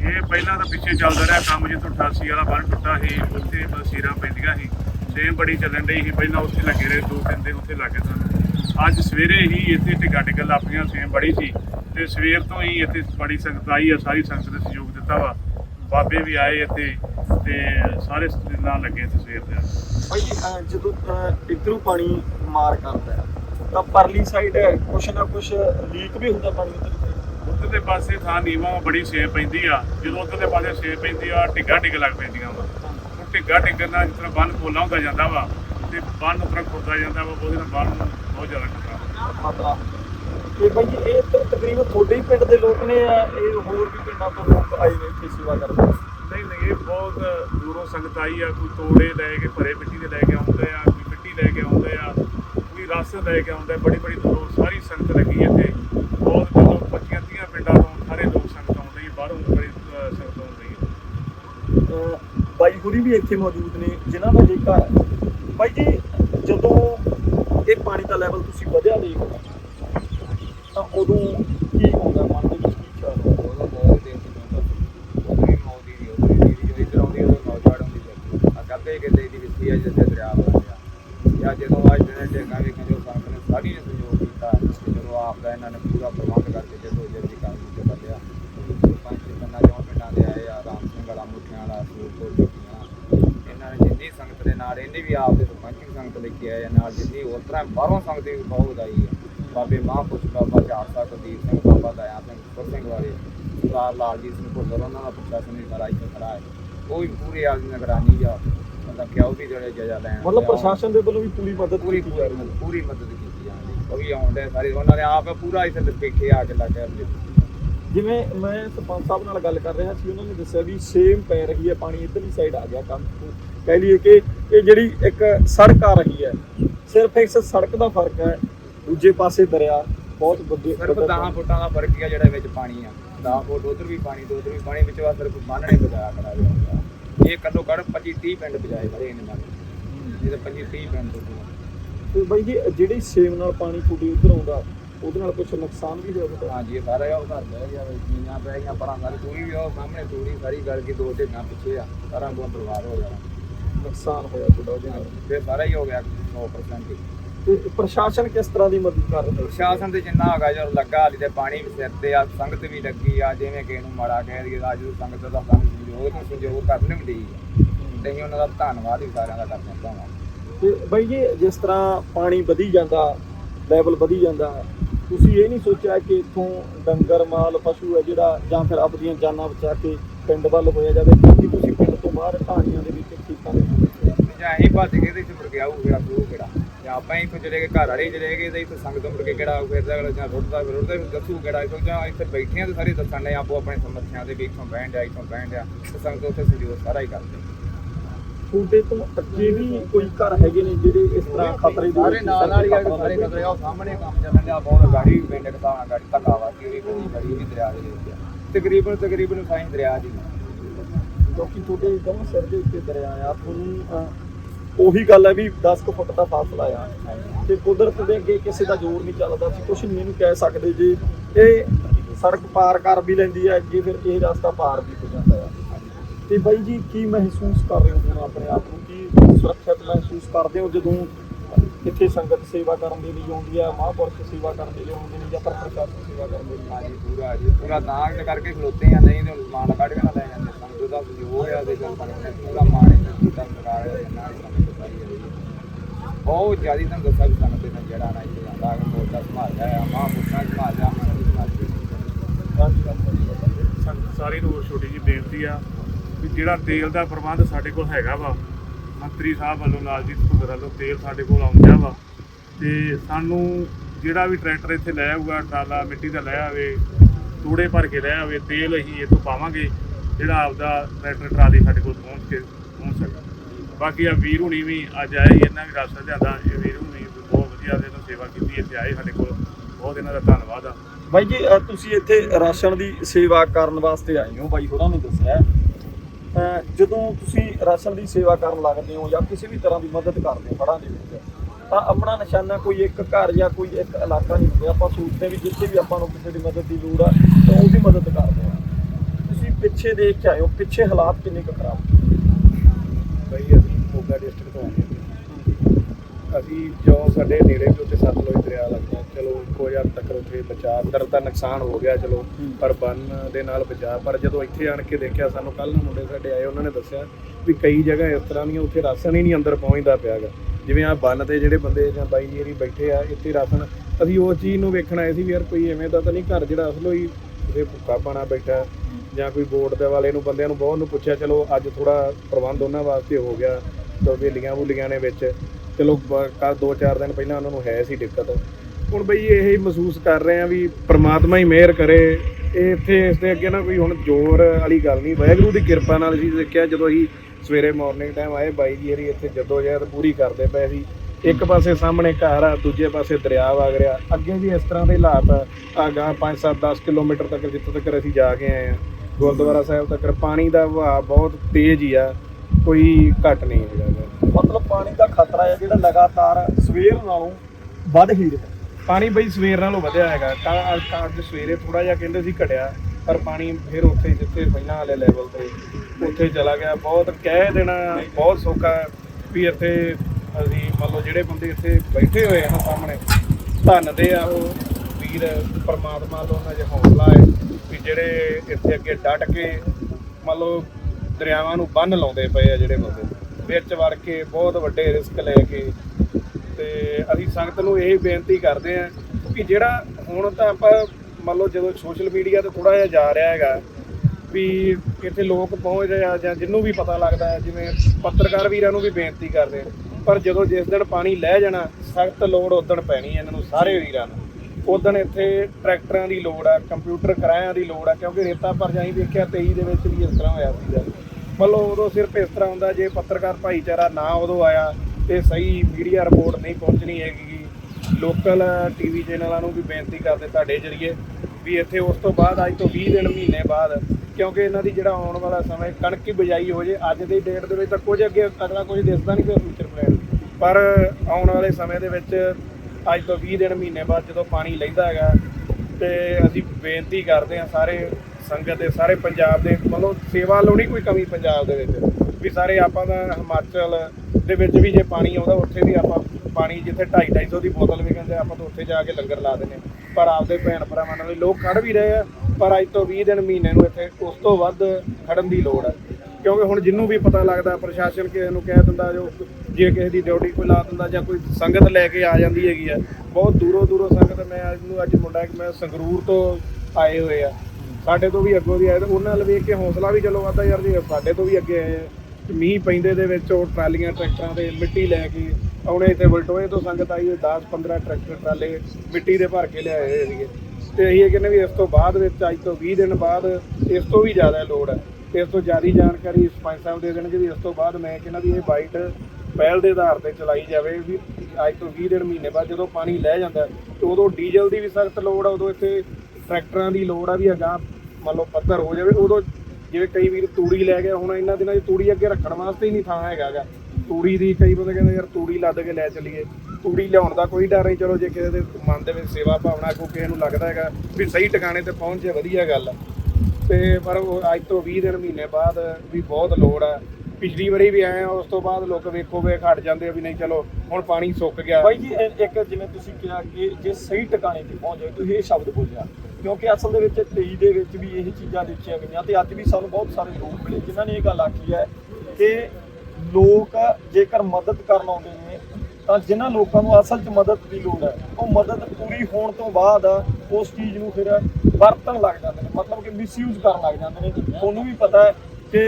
ਇਹ ਪਹਿਲਾਂ ਤਾਂ ਪਿੱਛੇ ਚੱਲਦਾ ਰਿਹਾ ਕੰਮ ਜਿੱਥੋਂ 88 ਵਾਲਾ ਬੰਨ ਟੁੱਟਾ ਸੀ, ਉੱਥੇ ਬਸੀਰਾਂ ਪੈਂਦੀਆਂ ਸੀ। ਸੇਮ ਬੜੀ ਚੱਲਣ ਡਈ ਸੀ, ਪਹਿਲਾਂ ਉੱਥੇ ਲੱਗੇ ਰਹੇ, ਦੋ ਤਿੰਨ ਦਿਨ ਉੱਥੇ ਲੱਗੇ ਸਨ। ਅੱਜ ਸਵੇਰੇ ਹੀ ਇੱਥੇ ਟਿਕਾ ਟਿਕਾ ਲਾਪੀਆਂ, ਸੇਮ ਬੜੀ ਸੀ। ਤੇ ਸਵੇਰ ਤੋਂ ਹੀ ਇੱਥੇ ਬੜੀ ਸੰਗਤ ਆਈ ਆ, ਸਾਰੀ ਸੰਗਤ ਨੇ ਸਹਿਯੋਗ ਦਿੱਤਾ ਵਾ। ਬਾਬੇ ਵੀ ਆਏ ਇੱਥੇ ਤੇ ਸਾਰੇ ਨਾਲ ਲੱਗੇ ਇੱਥੇ ਸਵੇਰ ਦੇ। ਭਾਈ ਜਦੋਂ, ਅਹ, ਇੱਧਰੋਂ ਪਾਣੀ ਮਾਰ ਕਰਦਾ ਤਾਂ ਪਰਲੀ ਸਾਈਡ ਕੁਛ ਨਾ ਕੁਛ ਲੀਕ ਵੀ ਹੁੰਦਾ ਪਾਣੀ ਉੱਧਰ। ਉੱਧਰ ਦੇ ਪਾਸੇ ਥਾਂ ਨੀਵਾਂ ਬੜੀ ਸੇਮ ਪੈਂਦੀ ਆ। ਜਦੋਂ ਉੱਧਰ ਦੇ ਪਾਸੇ ਸੇਮ ਪੈਂਦੀ ਆ ਟਿੱਗਾ ਟਿੱਗ ਲੱਗ ਪੈਂਦੀਆਂ ਵਾ। ਉਹ ਢਿੱਗਾ ਟਿੱਗਣ ਨਾਲ ਜਿਸ ਤਰ੍ਹਾਂ ਬੰਨ ਪੋਲਾ ਹੁੰਦਾ ਜਾਂਦਾ ਵਾ ਤੇ ਬੰਨ ਉੱਪਰ ਖੁਰਦਾ ਜਾਂਦਾ ਵਾ ਉਹਦੇ ਨਾਲ ਬੰਨ ਨੂੰ ਬਹੁਤ ਜ਼ਿਆਦਾ ਖਤਰਾ ਮਾਤਰਾ ਤੇ ਭਾਈ ਜੀ ਇਹ ਤਾਂ ਤਕਰੀਬਨ ਤੁਹਾਡੇ ਹੀ ਪਿੰਡ ਦੇ ਲੋਕ ਨੇ ਇਹ ਹੋਰ ਵੀ ਪਿੰਡਾਂ ਤੋਂ ਲੋਕ ਆਏ ਨੇ ਇੱਥੇ ਸੇਵਾ ਕਰਨ? ਨਹੀਂ ਨਹੀਂ ਇਹ ਬਹੁਤ ਦੂਰੋਂ ਸੰਗਤ ਆਈ ਆ ਕੋਈ ਤੋੜੇ ਲੈ ਕੇ ਭਰੇ ਮਿੱਟੀ ਦੇ ਲੈ ਕੇ ਆਉਂਦੇ ਆ ਕੋਈ ਮਿੱਟੀ ਲੈ ਕੇ ਆਉਂਦੇ ਆ ਕੋਈ ਰਸ ਲੈ ਕੇ ਆਉਂਦੇ ਬੜੀ ਬੜੀ ਦੂਰੋਂ ਸਾਰੀ ਸੰਗਤ ਲੱਗੀ ਇੱਥੇ ਬਹੁਤ ਜਦੋਂ 25 30 ਪਿੰਡਾਂ ਤੋਂ ਸਾਰੇ ਲੋਕ ਸੰਗਤ ਆਉਂਦੇ ਆ ਬਾਹਰੋਂ ਵੀ ਬੜੀ ਅਹ, ਸੰਗਤ ਆਉਂਦੀ ਆ ਅਹ ਬਾਈ ਹੁਰੀ ਵੀ ਇੱਥੇ ਮੌਜੂਦ ਨੇ, ਜਿਨ੍ਹਾਂ ਦਾ ਜੇ ਘਰ ਹੈ। ਬਾਈ ਜੀ, ਜਦੋਂ ਇਹ ਪਾਣੀ ਦਾ ਲੈਵਲ ਤੁਸੀਂ ਵਧਿਆ ਦੇਖਦੇ, ਤਾਂ ਉਦੋਂ ਕੀ ਹੁੰਦਾ ਮਨ ਦੇ ਵਿੱਚ ਕੀ ਖਿਆਲ ਹੁੰਦਾ ਉਦੋਂ ਬਹੁਤ ਦੇਰ ਤੋਂ ਜਾਂਦਾ ਉਦੋਂ ਵੀ ਮੌਤ ਦੀ ਉਦੋਂ ਦੀ ਦੀਦੀ ਜੋ ਇੱਧਰ ਆਉਂਦੀ ਉਦੋਂ ਮੌਤ ਚੜ ਆਉਂਦੀ ਸੀ ਆ ਕਰਦੇ ਕਿ ਦੀ ਵਿੱਤੀ ਆ ਜਿੱਥੇ ਦਰਿਆ ਵਗਿਆ ਜਾਂ ਜਦੋਂ ਅੱਜ ਦਿਨੇ ਟੇਕਾਂ ਵੀ ਜੋ ਸੰਗਤ ਨੇ ਸਾਰੀ ਨੇ ਸਹਿਯੋਗ ਕੀਤਾ ਤੇ ਜਦੋਂ ਆਪ ਦਾ ਇਹਨਾਂ ਨੇ ਪੂਰਾ ਪ੍ਰਬੰਧ ਕਰਕੇ ਜਦੋਂ ਜਲਦੀ ਕੰਮ ਤੇ ਬੱਲਿਆ ਪੰਜ ਪਿੰਡਾਂ ਚੋਂ ਪਿੰਡਾਂ ਦੇ ਆਏ ਆ ਰਾਮ ਸਿੰਘ ਵਾਲਾ ਮੁੱਠਿਆਂ ਵਾਲਾ ਸੂਰਪੁਰ ਜੁਗੀਆਂ ਇਹਨਾਂ ਨੇ ਜਿੰਨੀ ਸੰਗਤ ਦੇ ਨਾਲ ਇੰਨੀ ਵੀ ਵੀ ਆਪ ਦੇ ਸਰਪੰਚ ਵੀ ਸੰਗਤ ਲੈ ਕੇ ਆਏ ਆ ਨਾਲ ਤਰ੍ਹਾਂ ਬਾਹਰੋਂ ਸੰਗਤ ਵੀ ਬਹੁਤ ਵਧਾਈ ਹੈ ਬਾਬੇ ਮਹਾਂਪੁਰਸ਼ ਬਾਬਾ ਝਾੜਸਾ ਕੁਲਦੀਪ ਸਿੰਘ ਬਾਬਾ ਦਇਆ ਸਿੰਘ ਸੁਰ ਸਿੰਘ ਵਾਲੇ ਸਰਦਾਰ ਲਾਲਜੀਤ ਸਿੰਘ ਭੁੱਲਰ ਉਹਨਾਂ ਦਾ ਪ੍ਰਸ਼ਾਸਨ ਵੀ ਸਾਰਾ ਇੱਥੇ ਖੜਾ ਹੈ। ਉਹ ਵੀ ਪੂਰੇ ਆਲ ਨਿਗਰਾਨੀ ਜਾ ਮਤਲਬ ਕਿ ਉਹ ਵੀ ਜਿਹੜੇ ਜਜਾ ਲੈਣ ਮਤਲਬ। ਪ੍ਰਸ਼ਾਸਨ ਦੇ ਵੱਲੋਂ ਵੀ ਪੂਰੀ ਮਦਦ ਪੂਰੀ ਪੂਰੀ ਮਦਦ ਕੀਤੀ ਜਾਂਦੀ ਉਹ ਵੀ ਆਉਂਦੇ ਸਾਰੇ ਉਹਨਾਂ ਨੇ ਆਪ ਪੂਰਾ ਇੱਥੇ ਲਪੇਖੇ ਆ ਕੇ ਲੱਗੇ ਜਿਵੇਂ ਮੈਂ ਸਰਪੰਚ ਸਾਹਿਬ ਨਾਲ ਗੱਲ ਕਰ ਰਿਹਾ ਸੀ ਉਹਨਾਂ ਨੇ ਦੱਸਿਆ ਵੀ ਸੇਮ ਪੈ ਰਹੀ ਹੈ ਪਾਣੀ ਇਧਰਲੀ ਸਾਈਡ ਆ ਗਿਆ ਕੰਮ। ਤੋਂ ਕਹਿ ਲਈਏ ਕਿ ਇਹ ਜਿਹੜੀ ਇੱਕ ਸੜਕ ਆ ਰਹੀ ਹੈ ਸਿਰਫ ਇਸ ਸੜਕ ਦਾ ਫ਼ਰਕ ਹੈ ਦੂਜੇ ਪਾਸੇ ਦਰਿਆ ਬਹੁਤ ਵੱਡੇ ਸਿਰਫ 10 ਫੁੱਟਾਂ ਦਾ ਫ਼ਰਕ ਹੀ ਆ ਜਿਹੜਾ ਵਿੱਚ ਪਾਣੀ ਆ। 10 ਫੁੱਟ ਉਧਰ ਵੀ ਪਾਣੀ ਤੇ ਉਧਰ ਵੀ ਪਾਣੀ ਵਿੱਚ ਵਾ ਸਿਰਫ ਬੰਨਣੇ ਬਚਾਇਆ ਕਰਾ ਰਿਹਾ ਇਹ ਕੱਲੋ ਕੱਢ 25 30 ਪਿੰਡ ਬਚਾਏ ਖੜੇ ਨੇ ਨਾਲ ਜਿਹਦੇ 25 30 ਪਿੰਡ ਤੋਂ ਤੇ ਬਾਈ ਜੀ ਜਿਹੜੀ ਸੇਮ ਨਾਲ ਪਾਣੀ ਤੁਹਾਡੇ ਉਧਰ ਆਉਂਦਾ ਉਹਦੇ ਨਾਲ ਕੁਝ ਨੁਕਸਾਨ ਵੀ ਹੋਇਆ ਹਾਂਜੀ ਇਹ ਸਾਰਾ ਉਹ ਘਰ ਬਹਿ ਗਿਆ ਜੀਆਂ ਪੈ ਗਈਆਂ ਪਰਾਂ ਸਾਰੀ ਤੂੜੀ ਵੀ ਉਹ ਸਾਹਮਣੇ ਤੂੜੀ ਸਾਰੀ ਗਲ ਕੇ ਦੋ ਢੇਕਾਂ ਪਿੱਛੇ ਆ ਸਾਰਾ ਬਹੁਤ ਬਰਬਾਦ ਹੋ ਜਾਣਾ ਨੁਕਸਾਨ ਹੋਇਆ ਤੁਹਾਡਾ ਉਹਦੇ ਨਾਲ? ਫਿਰ ਸਾਰਾ ਹੀ ਹੋ ਗਿਆ। 100% ਹੀ ਤੇ ਪ੍ਰਸ਼ਾਸਨ ਕਿਸ ਤਰ੍ਹਾਂ ਦੀ ਮਦਦ ਕਰ ਰਿਹਾ? ਪ੍ਰਸ਼ਾਸਨ ਤੇ ਜਿੰਨਾ ਹੈਗਾ ਜਦ ਲੱਗਾ ਹਾਲੀ ਤੇ ਪਾਣੀ ਵੀ ਸਿਰ ਤੇ ਆ ਸੰਗਤ ਵੀ ਲੱਗੀ ਆ ਜਿਵੇਂ ਕਿਸੇ ਨੂੰ ਮਾੜਾ ਕਹਿ ਦਈਏ ਅੱਜ ਦੀ ਸੰਗਤ ਦਾ ਸਾਨੂੰ ਸੰਯੋਗ ਨੂੰ ਸੰਯੋਗ ਕਰਨ ਵੀ ਲਈ ਤੇ ਅਸੀਂ ਉਹਨਾਂ ਦਾ ਧੰਨਵਾਦ ਵੀ ਸਾਰਿਆਂ ਦਾ ਕਰਦੇ ਹਾਂ। ਭਾਵਾਂ ਤੇ ਬਾਈ ਜੀ ਜਿਸ ਤਰ੍ਹਾਂ ਪਾਣੀ ਵਧੀ ਜਾਂਦਾ ਲੈਵਲ ਵਧੀ ਜਾਂਦਾ ਤੁਸੀਂ ਇਹ ਨਹੀਂ ਸੋਚਿਆ ਕਿ ਇੱਥੋਂ ਡੰਗਰ ਮਾਲ ਪਸ਼ੂ ਹੈ ਜਿਹੜਾ ਜਾਂ ਫਿਰ ਆਪਣੀਆਂ ਜਾਨਾਂ ਬਚਾ ਕੇ ਪਿੰਡ ਵੱਲ ਹੋਇਆ ਜਾਵੇ ਕਿਉਂਕਿ ਤੁਸੀਂ ਪਿੰਡ ਤੋਂ ਬਾਹਰ ਢਾਣੀਆਂ ਦੇ ਦੇ ਜਾਂ ਅਸੀਂ ਭੱਜ ਕੇ ਤੇ ਇੱਥੇ ਮੁੜ ਕੇ ਆਊ ਕਿਹੜਾ ਤੂੰ ਕਿਹੜਾ? ਜਾਂ ਆਪਾਂ ਇੱਥੋਂ ਚਲੇ ਗਏ ਘਰ ਵਾਲੇ ਚਲੇ ਗਏ ਤੇ ਇੱਥੇ ਸੰਗਤ ਮੁੜ ਕੇ ਕਿਹੜਾ ਆਊ ਫਿਰਦਾ ਅਗਲਾ ਜਾਂ ਰੁੱਟਦਾ ਰੁੱਟਦਾ ਵੀ ਦੱਸੂ ਕਿਹੜਾ ਇੱਥੋਂ ਜਾਂ ਇੱਥੇ ਬੈਠੇ ਆ ਤੇ ਸਾਰੇ ਦੱਸਣ ਨੇ ਆਪੋ ਆਪਣੇ ਸਮੱਸਿਆ ਦੇ ਵੀ ਇੱਥੋਂ ਬਹਿਣ ਡਿਆ ਇੱਥੋਂ ਬਹਿਣ ਡਿਆ ਤੇ ਸੰਗਤ ਉੱਥੇ ਸਹਿਯੋਗ ਸਾਰਾ ਹੀ ਕਰਦੇ ਤੁਹਾਡੇ ਤੋਂ ਅੱਗੇ ਵੀ ਕੋਈ ਘਰ ਹੈਗੇ ਨੇ ਜਿਹੜੇ ਇਸ ਤਰ੍ਹਾਂ ਖਤਰੇ ਦੇ ਸਾਰੇ ਨਾਲ ਨਾਲ ਹੀ ਆ ਸਾਰੇ? ਖਤਰੇ ਆ ਸਾਹਮਣੇ ਕੰਮ ਚੱਲਣ ਡਿਆ ਬਹੁਤ ਗਾੜੀ ਪਿੰਡ ਕਤਾਣਾ ਗਾੜੀ ਧੱਕਾ ਵਾ ਕਿ ਵੀ ਬੜੀ ਗਾੜੀ ਵੀ ਦਰਿਆ ਦੇ ਵਿੱਚ ਆ। ਤਕਰੀਬਨ ਤਕਰੀਬਨ ਸਾਈਂ ਦਰਿਆ ਦੀ ਕਿਉਂਕਿ ਤੁਹਾਡੇ ਦੋਵਾਂ ਸਿਰ ਦੇ ਉੱਤੇ ਦਰਿਆ ਆ ਤੁਹਾਨੂੰ ਉਹੀ ਗੱਲ ਹੈ ਵੀ 10 ਕੁ ਫੁੱਟ ਦਾ ਫਾਸਲਾ ਆ ਤੇ ਕੁਦਰਤ ਦੇ ਅੱਗੇ ਕਿਸੇ ਦਾ ਜ਼ੋਰ ਨਹੀਂ ਚੱਲਦਾ ਸੀ ਕੁਝ ਨਹੀਂ ਇਹਨੂੰ ਕਹਿ ਸਕਦੇ ਜੀ ਇਹ ਸੜਕ ਪਾਰ ਕਰ ਵੀ ਲੈਂਦੀ ਹੈ, ਅੱਗੇ ਫਿਰ ਇਹ ਰਸਤਾ ਪਾਰ ਵੀ ਹੋ ਜਾਂਦਾ ਆ। ਤੇ ਬਾਈ ਜੀ, ਕੀ ਮਹਿਸੂਸ ਕਰ ਰਹੇ ਹੋ ਹੁਣ ਆਪਣੇ ਆਪ ਨੂੰ? ਕੀ ਸੁਰੱਖਿਅਤ ਮਹਿਸੂਸ ਕਰਦੇ ਹੋ ਜਦੋਂ ਇੱਥੇ ਸੰਗਤ ਸੇਵਾ ਕਰਨ ਦੇ ਲਈ ਆਉਂਦੀ ਹੈ, ਮਹਾਂਪੁਰਖ ਸੇਵਾ ਕਰਨ ਦੇ ਲਈ ਆਉਂਦੇ ਨੇ ਜਾਂ ਪਰ ਪ੍ਰਸ਼ਾਸਨ ਸੇਵਾ ਕਰਨ ਦੇ ਲਈ? ਹਾਂਜੀ, ਪੂਰਾ ਜੀ, ਪੂਰਾ ਦਾਗ ਕਰਕੇ ਖਲੋਤੇ ਆ, ਨਹੀਂ ਤੇ ਮਾਨ ਕੱਢ ਕੇ ਨਾ ਲੈ ਜਾਂਦੇ। ਸੰਗਤ ਦਾ ਸਹਿਯੋਗ ਆ ਦੇ ਗੱਲ ਪੂਰਾ ਮਾਣ ਕੀਤਾ ਸਰਕਾਰ ਦੇ ਨਾਲ ਬਹੁਤ ਜ਼ਿਆਦਾ ਤੁਹਾਨੂੰ ਦੱਸਿਆ ਵੀ ਸੰਗਤ ਨੇ ਜਿਹੜਾ ਨਾ ਇੱਥੇ ਆਂਦਾ ਕਿ ਮੋਰਚਾ ਸੰਭਾਲਿਆ ਆ ਮਾਂ ਪੁੱਤਾਂ ਸੰਭਾਲਿਆ ਮੰਡੀ ਸੰਭਾਲਿਆ ਸਾਨੂੰ ਸਾਰੀ ਨੂੰ ਹੋਰ ਛੋਟੀ ਜੀ ਬੇਨਤੀ ਆ ਵੀ ਜਿਹੜਾ ਤੇਲ ਦਾ ਪ੍ਰਬੰਧ ਸਾਡੇ ਕੋਲ ਹੈਗਾ ਵਾ, ਮੰਤਰੀ ਸਾਹਿਬ ਵੱਲੋਂ, ਲਾਲਜੀਤ ਭੁੱਲਰ ਵੱਲੋਂ ਤੇਲ ਸਾਡੇ ਕੋਲ ਆਉਂਦਾ ਵਾ, ਤੇ ਸਾਨੂੰ ਜਿਹੜਾ ਵੀ ਟਰੈਕਟਰ ਇੱਥੇ ਲੈ ਆਊਗਾ ਟਰਾਲਾ ਮਿੱਟੀ ਦਾ ਲੈ ਆਵੇ, ਤੂੜੇ ਭਰ ਕੇ ਲੈ ਆਵੇ, ਤੇਲ ਅਸੀਂ ਇੱਥੋਂ ਪਾਵਾਂਗੇ, ਜਿਹੜਾ ਆਪਦਾ ਟਰੈਕਟਰ, ਟਰਾਲੀ ਸਾਡੇ ਕੋਲ ਪਹੁੰਚ ਕੇ, ਪਹੁੰਚ ਸਕੇ। ਬਾਕੀ ਆ ਵੀਰ ਹੁਣੀ ਵੀ ਅੱਜ ਆਏ ਇਹਨਾਂ ਵੀ ਰਸਤਾ ਲਿਆਂਦਾ। ਇਹ ਵੀਰ ਹੁਣੀ ਵੀ ਬਹੁਤ ਵਧੀਆ ਦੇ ਨੂੰ ਸੇਵਾ ਕੀਤੀ ਇੱਥੇ ਆਏ ਸਾਡੇ ਕੋਲ। ਬਹੁਤ ਇਹਨਾਂ ਦਾ ਧੰਨਵਾਦ ਆ। ਬਾਈ ਜੀ ਤੁਸੀਂ ਇੱਥੇ ਰਾਸ਼ਨ ਦੀ ਸੇਵਾ ਕਰਨ ਵਾਸਤੇ ਆਏ ਹੋ ਬਾਈ ਹੋਰਾਂ ਨੇ ਦੱਸਿਆ। ਜਦੋਂ ਤੁਸੀਂ ਰਾਸ਼ਨ ਦੀ ਸੇਵਾ ਕਰਨ ਲੱਗਦੇ ਹੋ ਜਾਂ ਕਿਸੇ ਵੀ ਤਰ੍ਹਾਂ ਦੀ ਮਦਦ ਕਰਦੇ ਹੋ ਹੜ੍ਹਾਂ ਦੇ ਵਿੱਚ ਤਾਂ ਆਪਣਾ ਨਿਸ਼ਾਨਾ ਕੋਈ ਇੱਕ ਘਰ ਜਾਂ ਕੋਈ ਇੱਕ ਇਲਾਕਾ ਨਹੀਂ ਹੁੰਦਾ। ਆਪਾਂ ਸੋਚਦੇ ਵੀ ਜਿੱਥੇ ਵੀ ਆਪਾਂ ਨੂੰ ਕਿਸੇ ਦੀ ਮਦਦ ਦੀ ਲੋੜ ਆ ਤਾਂ ਉਹਦੀ ਮਦਦ ਕਰਦੇ ਆ। ਤੁਸੀਂ ਪਿੱਛੇ ਦੇਖ ਕੇ ਆਏ ਹੋ ਪਿੱਛੇ ਹਾਲਾਤ ਕਿੰਨੇ ਕੁ ਖਰਾਬ ਬਈ ਮੋਗਾ ਡਿਸਟ੍ਰਿਕਟ ਤੋਂ ਆਏ ਹਾਂ। ਅਸੀਂ ਜੋ ਸਾਡੇ ਨੇੜੇ ਵੀ ਉੱਥੇ ਸਤਲੁਜ ਦਰਿਆ ਲੱਗਦਾ ਚਲੋ ਕੋਈ ਹੱਦ ਤੱਕ ਉੱਥੇ ਬਚਾਅ ਦਰ ਤਾਂ ਨੁਕਸਾਨ ਹੋ ਗਿਆ ਚਲੋ ਪਰ ਬੰਨ ਦੇ ਨਾਲ ਬਚਾਅ ਪਰ ਜਦੋਂ ਇੱਥੇ ਆਣ ਕੇ ਦੇਖਿਆ ਸਾਨੂੰ ਕੱਲ ਨੂੰ ਮੁੰਡੇ ਸਾਡੇ ਆਏ ਉਹਨਾਂ ਨੇ ਦੱਸਿਆ ਵੀ ਕਈ ਜਗ੍ਹਾ ਇਸ ਤਰ੍ਹਾਂ ਦੀਆਂ ਉੱਥੇ ਰਾਸ਼ਨ ਹੀ ਨਹੀਂ ਅੰਦਰ ਪਹੁੰਚਦਾ ਪਿਆਗਾ। ਜਿਵੇਂ ਆ ਬੰਨ ਤੇ ਜਿਹੜੇ ਬੰਦੇ ਜਾਂ ਬਾਈ ਜੀਰੀ ਬੈਠੇ ਆ ਇੱਥੇ ਰਾਸ਼ਨ ਅਸੀਂ ਉਸ ਚੀਜ਼ ਨੂੰ ਵੇਖਣ ਆਏ ਸੀ ਵੀ ਯਾਰ ਕੋਈ ਐਵੇਂ ਦਾ ਤਾਂ ਨਹੀਂ ਘਰ ਜਿਹੜਾ ਅਸਲੋਂ ਹੀ ਇਹ ਭੁੱਖਾ ਪਾਣਾ ਬੈਠਾ ਜਾਂ ਕੋਈ ਬੋਰਡ ਦੇ ਵਾਲੇ ਨੂੰ ਬੰਦਿਆਂ ਨੂੰ ਬਹੁਤ ਨੂੰ ਪੁੱਛਿਆ ਚਲੋ ਅੱਜ ਥੋੜਾ ਪ੍ਰਬੰਧ ਉਹਨਾਂ ਵਾਸਤੇ ਹੋ ਗਿਆ। ਹਵੇਲੀਆਂ ਵੇਲੀਆਂ ਵੂਲੀਆਂ ਨੇ ਵਿੱਚ, ਚਲੋ ਕੱਲ 2-4 ਦਿਨ ਪਹਿਲਾਂ ਉਹਨਾਂ ਨੂੰ ਹੈ ਸੀ ਦਿੱਕਤ। ਹੁਣ ਬਈ ਇਹ ਹੀ ਮਹਿਸੂਸ ਕਰ ਰਹੇ ਆ ਵੀ ਪ੍ਰਮਾਤਮਾ ਹੀ ਮਿਹਰ ਕਰੇ। ਇਹ ਇੱਥੇ ਇਸ ਦੇ ਅੱਗੇ ਨਾ ਕੋਈ ਹੁਣ ਜ਼ੋਰ ਵਾਲੀ ਗੱਲ ਨਹੀਂ। ਵਾਹਿਗੁਰੂ ਦੀ ਕਿਰਪਾ ਨਾਲ ਅਸੀਂ ਦੇਖਿਆ ਜਦੋਂ ਅਸੀਂ ਸਵੇਰੇ ਮਾਰਨਿੰਗ ਟਾਈਮ ਆਏ, ਬਾਈ ਜੀ ਹਰੀ ਇੱਥੇ ਜਦੋਂ ਜਹਿਦ ਪੂਰੀ ਕਰਦੇ ਪਏ ਸੀ। ਇੱਕ ਪਾਸੇ ਸਾਹਮਣੇ ਘਰ ਆ, ਦੂਜੇ ਪਾਸੇ ਦਰਿਆ ਵਗ ਰਿਹਾ। ਅੱਗੇ ਵੀ ਇਸ ਤਰ੍ਹਾਂ ਦੇ ਹਾਲਾਤ ਆ ਆਹ ਗਾਂ 5-7 10 ਕਿਲੋਮੀਟਰ ਤੱਕ ਜਿੱਥੋਂ ਤੱਕ ਅਸੀਂ ਜਾ ਕੇ ਆਏ ਆ ਗੁਰਦੁਆਰਾ ਸਾਹਿਬ ਤੱਕ ਪਾਣੀ ਦਾ ਵਹਾਅ ਬਹੁਤ ਤੇਜ਼ ਹੀ ਆ। ਕੋਈ ਘਟ ਨਹੀਂ ਹੈਗਾ ਗਾ। ਮਤਲਬ ਪਾਣੀ ਦਾ ਖਤਰਾ ਹੈ ਜਿਹੜਾ ਲਗਾਤਾਰ ਸਵੇਰ ਨਾਲੋਂ ਵੱਧ ਹੀ ਰਿਹਾ। ਪਾਣੀ ਬਈ ਸਵੇਰ ਨਾਲੋਂ ਵਧਿਆ ਹੈਗਾ। ਕੱਲ ਅੱਜ ਸਵੇਰੇ ਥੋੜਾ ਜਿਹਾ ਕਹਿੰਦੇ ਸੀ ਘਟਿਆ ਪਰ ਪਾਣੀ ਫਿਰ ਉੱਥੇ ਜਿੱਥੇ ਪਹਿਲਾਂ ਵਾਲੇ ਲੈਵਲ ਤੇ ਉੱਥੇ ਚਲਾ ਗਿਆ। ਬਹੁਤ ਕਹਿ ਦੇਣਾ ਬਹੁਤ ਸੌਖਾ ਹੈ ਵੀ ਇੱਥੇ ਅਸੀਂ ਮੰਨ ਲਓ ਜਿਹੜੇ ਬੰਦੇ ਇੱਥੇ ਬੈਠੇ ਹੋਏ ਆ ਨਾ ਸਾਹਮਣੇ ਧੰਨਦੇ ਆ ਉਹ ਵੀਰ ਪਰਮਾਤਮਾ ਤੋਂ ਉਹਨਾਂ 'ਚ ਹੌਸਲਾ ਹੈ ਵੀ ਜਿਹੜੇ ਇੱਥੇ ਅੱਗੇ ਡਟ ਕੇ ਮੰਨ ਲਓ ਦਰਿਆਵਾਂ ਨੂੰ ਬੰਨ ਲਾਉਂਦੇ ਪਏ ਆ ਜਿਹੜੇ ਬੰਦੇ। ਵਿੱਚ ਵੜ ਕੇ ਬਹੁਤ ਵੱਡੇ ਰਿਸਕ ਲੈ ਕੇ ਤੇ ਅਸੀਂ ਸੰਗਤ ਨੂੰ ਇਹ ਬੇਨਤੀ ਕਰਦੇ ਹਾਂ ਕਿ ਜਿਹੜਾ ਹੁਣ ਤਾਂ ਆਪਾਂ ਮੰਨ ਲਓ ਜਦੋਂ ਸੋਸ਼ਲ ਮੀਡੀਆ ਤੇ ਥੋੜਾ ਜਿਹਾ ਜਾ ਰਿਹਾ ਹੈਗਾ ਵੀ ਇੱਥੇ ਲੋਕ ਪਹੁੰਚ ਰਹੇ ਆ ਜਾਂ ਜਿੰਨੂੰ ਵੀ ਪਤਾ ਲੱਗਦਾ ਹੈ ਜਿਵੇਂ ਪੱਤਰਕਾਰ ਵੀਰਾਂ ਨੂੰ ਵੀ ਬੇਨਤੀ ਕਰਦੇ ਹਾਂ ਪਰ ਜਦੋਂ ਜਿਸ ਦਿਨ ਪਾਣੀ ਲੈ ਜਾਣਾ ਸਖਤ ਲੋੜ ਉਦਣ ਪੈਣੀ ਹੈ ਇਹਨਾਂ ਨੂੰ ਸਾਰੇ ਵੀਰਾਂ ਨੂੰ। ਉਦਣ ਇੱਥੇ ਟਰੈਕਟਰਾਂ ਦੀ ਲੋੜ ਆ ਕੰਪਿਊਟਰ ਕਿਰਾਇਆਂ ਦੀ ਲੋੜ ਆ ਕਿਉਂਕਿ ਰੇਤਾ ਪਰ ਜਾਈ ਵੇਖਿਆ 23 ਦੇ ਵਿੱਚ ਵੀ ਇਸ ਤਰ੍ਹਾਂ ਹੋਇਆ ਸੀਗਾ। ਮਤਲਬ ਉਦੋਂ ਸਿਰਫ ਇਸ ਤਰ੍ਹਾਂ ਹੁੰਦਾ ਜੇ ਪੱਤਰਕਾਰ ਭਾਈਚਾਰਾ ਨਾ ਉਦੋਂ ਆਇਆ ਤੇ ਸਹੀ ਮੀਡੀਆ ਰਿਪੋਰਟ ਨਹੀਂ ਪਹੁੰਚਣੀ ਹੈਗੀ। ਲੋਕਲ ਟੀਵੀ ਚੈਨਲਾਂ ਨੂੰ ਵੀ ਬੇਨਤੀ ਕਰਦੇ ਤੁਹਾਡੇ ਜਰੀਏ ਵੀ ਇੱਥੇ ਉਸ ਤੋਂ ਬਾਅਦ ਅੱਜ ਤੋਂ 20 ਦਿਨ ਮਹੀਨੇ ਬਾਅਦ, ਕਿਉਂਕਿ ਇਹਨਾਂ ਦੀ ਜਿਹੜਾ ਆਉਣ ਵਾਲਾ ਸਮਾਂ ਕਣਕ ਦੀ ਬਿਜਾਈ ਹੋ ਜੇ, ਅੱਜ ਦੀ ਡੇਟ ਦੇ ਵਿੱਚ ਤਾਂ ਕੁਝ ਅੱਗੇ ਅਗਲਾ ਕੁਝ ਦਿਸਦਾ ਨਹੀਂ ਕੋਈ ਫਿਊਚਰ ਪਲਾਨ ਪਰ ਆਉਣ ਵਾਲੇ ਸਮੇਂ ਦੇ ਵਿੱਚ ਅੱਜ ਤੋਂ 20 ਦਿਨ ਮਹੀਨੇ ਬਾਅਦ ਜਦੋਂ ਪਾਣੀ ਲੈਂਦਾ ਹੈਗਾ ਤੇ ਅਸੀਂ ਬੇਨਤੀ ਕਰਦੇ ਹਾਂ ਸਾਰੇ ਸੰਗਤ ਦੇ ਸਾਰੇ ਪੰਜਾਬ ਦੇ ਮਤਲਬ ਸੇਵਾ ਵੱਲੋਂ ਨਹੀਂ ਕੋਈ ਕਮੀ ਪੰਜਾਬ ਦੇ ਵਿੱਚ। ਵੀ ਸਾਰੇ ਆਪਾਂ ਦਾ ਹਿਮਾਚਲ ਦੇ ਵਿੱਚ ਵੀ ਜੇ ਪਾਣੀ ਆਉਂਦਾ, ਉੱਥੇ ਵੀ ਆਪਾਂ ਪਾਣੀ ਜਿੱਥੇ 2.5 250 ਦੀ ਬੋਤਲ ਵਿਕਣਦੇ ਆਪਾਂ ਤਾਂ ਉੱਥੇ ਜਾ ਕੇ ਲੰਗਰ ਲਾ ਦਿੰਦੇ ਹਾਂ। ਪਰ ਆਪਦੇ ਭੈਣ ਭਰਾਵਾਂ ਨਾਲ ਵੀ ਲੋਕ ਖੜ ਵੀ ਰਹੇ ਆ, ਪਰ ਅੱਜ ਤੋਂ 20 ਦਿਨ ਮਹੀਨੇ ਨੂੰ ਇੱਥੇ ਉਸ ਤੋਂ ਵੱਧ ਖੜਨ ਦੀ ਲੋੜ ਹੈ। ਕਿਉਂਕਿ ਹੁਣ ਜਿੰਨੂੰ ਵੀ ਪਤਾ ਲੱਗਦਾ, ਪ੍ਰਸ਼ਾਸਨ ਕਿਸੇ ਨੂੰ ਕਹਿ ਦਿੰਦਾ, ਜੋ ਜੇ ਕਿਸੇ ਦੀ ਡਿਊਟੀ ਕੋਈ ਲਾ ਦਿੰਦਾ ਜਾਂ ਕੋਈ ਸੰਗਤ ਲੈ ਕੇ ਆ ਜਾਂਦੀ ਹੈਗੀ ਆ, ਬਹੁਤ ਦੂਰੋਂ ਦੂਰੋਂ ਸੰਗਤ ਮੈਂ ਅੱਜ ਨੂੰ ਅੱਜ ਮੁੰਡਾ ਕਿ ਮੈਂ ਸੰਗਰੂਰ ਤੋਂ ਆਏ ਹੋਏ ਆ। ਸਾਡੇ ਤੋਂ ਵੀ ਅੱਗੋਂ ਦੀ ਆਏ ਤੇ ਉਹਨਾਂ ਨਾਲ ਵੇਖ ਕੇ ਹੌਸਲਾ ਵੀ ਚਲੋ ਵੱਧਦਾ ਯਾਰ ਜੀ ਸਾਡੇ ਤੋਂ ਵੀ ਅੱਗੇ ਆਏ ਆ ਤੇ ਮੀਂਹ ਪੈਂਦੇ ਦੇ ਵਿੱਚ ਉਹ ਟਰਾਲੀਆਂ ਟਰੈਕਟਰਾਂ ਤੇ ਮਿੱਟੀ ਲੈ ਕੇ ਆਉਣੇ ਇੱਥੇ ਬਲਟੋਏ ਤੋਂ ਸੰਗਤ ਆਈ ਹੋਈ 10 15 ਟਰੈਕਟਰ ਟਰਾਲੇ ਮਿੱਟੀ ਦੇ ਭਰ ਕੇ ਲਿਆਏ ਹੋਏ ਸੀਗੇ। ਤੇ ਅਸੀਂ ਇਹ ਕਹਿੰਦੇ ਵੀ ਇਸ ਤੋਂ ਬਾਅਦ ਵਿੱਚ ਅੱਜ ਤੋਂ 20 ਦਿਨ ਬਾਅਦ ਇਸ ਤੋਂ ਵੀ ਜ਼ਿਆਦਾ ਲੋੜ ਹੈ। ਤੇ ਇਸ ਤੋਂ ਜ਼ਿਆਦਾ ਜਾਣਕਾਰੀ ਸਰਪੰਚ ਸਾਹਿਬ ਦੇ ਦੇਣਗੇ ਵੀ ਇਸ ਤੋਂ ਬਾਅਦ ਮੈਂ ਕਹਿੰਦਾ ਵੀ ਇਹ ਬਾਈਟ ਪਹਿਲ ਦੇ ਆਧਾਰ ਤੇ ਚਲਾਈ ਜਾਵੇ ਵੀ ਅੱਜ ਤੋਂ 20 ਦਿਨ ਮਹੀਨੇ ਬਾਅਦ ਜਦੋਂ ਪਾਣੀ ਲੈ ਜਾਂਦਾ ਹੈ, ਤੇ ਉਦੋਂ ਡੀਜ਼ਲ ਦੀ ਵੀ ਸਖਤ ਲੋੜ ਆ ਉਦੋਂ ਇੱਥੇ ਟਰੈਕਟਰਾਂ ਦੀ ਲੋੜ ਆ ਵੀ ਅਗਾਂਹ ਮੰਨ ਲਓ ਪੱਧਰ ਹੋ ਜਾਵੇ, ਉਦੋਂ ਜਿਵੇਂ ਕਈ ਵੀਰ ਤੂੜੀ ਲੈ ਗਿਆ ਹੁਣ ਇਹਨਾਂ ਦਿਨਾਂ 'ਚ ਤੂੜੀ ਅੱਗੇ ਰੱਖਣ ਵਾਸਤੇ ਹੀ ਨਹੀਂ ਥਾਂ ਹੈਗਾ ਗਾ। ਤੂੜੀ ਦੀ ਕਈ ਬੰਦੇ ਕਹਿੰਦੇ ਯਾਰ ਤੂੜੀ ਲੱਦ ਕੇ ਲੈ ਚਲੀਏ। ਤੂੜੀ ਲਿਆਉਣ ਦਾ ਕੋਈ ਡਰ ਨਹੀਂ, ਚਲੋ ਜੇ ਕਿਸੇ ਦੇ ਮਨ ਦੇ ਵਿੱਚ ਸੇਵਾ ਭਾਵਨਾ ਕੋਈ ਕਿਸੇ ਨੂੰ ਲੱਗਦਾ ਹੈਗਾ ਵੀ ਸਹੀ ਟਿਕਾਣੇ ਤੇ ਪਹੁੰਚ ਪਹੁੰਚੇ ਵਧੀਆ ਗੱਲ ਆ। ਤੇ ਪਰ ਉਹ ਅੱਜ ਤੋਂ 20 ਦਿਨ ਮਹੀਨੇ ਬਾਅਦ ਵੀ ਬਹੁਤ ਲੋੜ ਆ। ਪਿਛਲੀ ਵਾਰੀ ਵੀ ਆਏ ਆ, ਉਸ ਤੋਂ ਬਾਅਦ ਲੋਕ ਵੇਖੋ ਵੇਖ ਹਟ ਜਾਂਦੇ ਆ ਵੀ ਨਹੀਂ, ਚਲੋ ਹੁਣ ਪਾਣੀ ਸੁੱਕ ਗਿਆ। ਬਾਈ ਜੀ, ਇਹ- ਇੱਕ ਜਿਵੇਂ ਤੁਸੀਂ ਕਿਹਾ ਕਿ ਜੇ ਸਹੀ ਟਿਕਾਣੇ ਤੇ ਪਹੁੰਚ ਜਾਏ, ਤੁਸੀਂ ਇਹ ਸ਼ਬਦ ਬੋਲਿਆ। ਕਿਉਂਕਿ ਅਸਲ ਦੇ ਵਿੱਚ 23 ਦੇ ਵਿੱਚ ਵੀ ਇਹ ਚੀਜ਼ਾਂ ਦੇਖੀਆਂ ਗਈਆਂ ਤੇ ਅੱਜ ਵੀ ਸਾਨੂੰ ਬਹੁਤ ਸਾਰੇ ਲੋਕ ਮਿਲੇ, ਜਿਨ੍ਹਾਂ ਨੇ ਇਹ ਗੱਲ ਆਖੀ ਹੈ ਕਿ ਲੋਕ ਜੇਕਰ ਮਦਦ ਕਰਨ ਆਉਂਦੇ ਨੇ, ਤਾਂ ਜਿਨ੍ਹਾਂ ਲੋਕਾਂ ਨੂੰ ਅਸਲ 'ਚ ਮਦਦ ਦੀ ਲੋੜ ਹੈ, ਉਹ ਮਦਦ ਪੂਰੀ ਹੋਣ ਤੋਂ ਬਾਅਦ ਉਸ ਚੀਜ਼ ਨੂੰ ਫਿਰ ਵਰਤਣ ਲੱਗ ਜਾਂਦੇ ਨੇ, ਮਤਲਬ ਕਿ ਮਿਸਯੂਜ਼ ਕਰਨ ਲੱਗ ਜਾਂਦੇ ਨੇ। ਤੁਹਾਨੂੰ ਵੀ ਪਤਾ ਹੈ ਕਿ